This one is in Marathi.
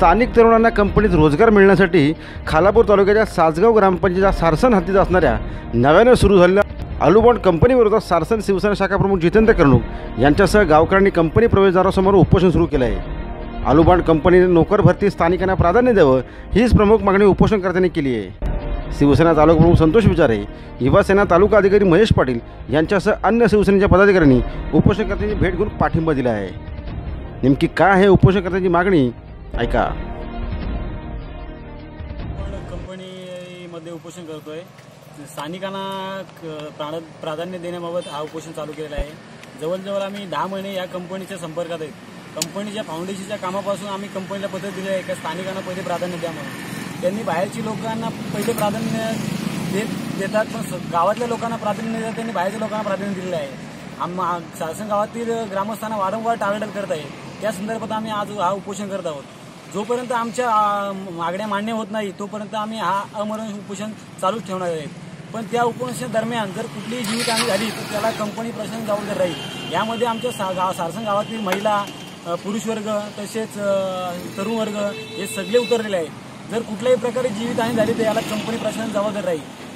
स्थानिक तरुणांना कंपनीत रोजगार मिळण्यासाठी खालापूर तालुक्याच्या सासगाव ग्रामपंचायतीच्या सारसन हद्दीत असणाऱ्या नव्यानं सुरू झालेल्या आलूबॉन्ड कंपनीविरोधात सारसन शिवसेना शाखा प्रमुख जितेंद्र कर्णूक यांच्यासह गावकऱ्यांनी कंपनी प्रवेशद्वारासमोर उपोषण सुरू केलं आहे आलूबॉन्ड कंपनीने नोकर भरती स्थानिकांना प्राधान्य द्यावं हीच प्रमुख मागणी उपोषणकर्त्यांनी केली आहे. शिवसेना तालुका प्रमुख संतोष विचारे युवासेना तालुका अधिकारी महेश पाटील यांच्यासह अन्य शिवसेनेच्या पदाधिकाऱ्यांनी उपोषणकर्त्यांची भेट घेऊन पाठिंबा दिला आहे. नेमकी काय आहे उपोषणकर्त्यांची मागणी? ऐका. आपण कंपनीमध्ये उपोषण करतोय. स्थानिकांना क- प्राण- प्राधान्य देण्याबाबत हा उपोषण चालू केलेला आहे. जवळजवळ आम्ही दहा महिने या कंपनीच्या संपर्कात आहेत. कंपनीच्या फाउंडेशनच्या कामापासून आम्ही कंपनीला पत्र दिले आहे. का स्थानिकांना पहिले प्राधान्य द्या म्हणून. त्यांनी बाहेरची लोकांना पहिले प्राधान्य देत देतात पण गावातल्या लोकांना प्राधान्य देतात. त्यांनी बाहेरच्या लोकांना प्राधान्य दिलेलं आहे. आम शासन गावातील ग्रामस्थांना वारंवार टाळाटाळ करत आहे. त्या संदर्भात आम्ही आज हा उपोषण करत आहोत. जोपर्यंत आमच्या मागण्या मान्य होत नाही तोपर्यंत आम्ही हा अमरण उपोषण चालूच ठेवणार आहे. पण त्या उपोषण दरम्यान जर कुठलीही जीवितहानी झाली तर त्याला कंपनी प्रशासन जबाबदार राहील. यामध्ये आमच्या सा- गाव सारसंग गावातील महिला पुरुष वर्ग तसेच तरुण वर्ग हे सगळे उतरलेले आहेत. जर कुठल्याही प्रकारे जीवितहानी झाली तर याला कंपनी प्रशासन जबाबदार राहील.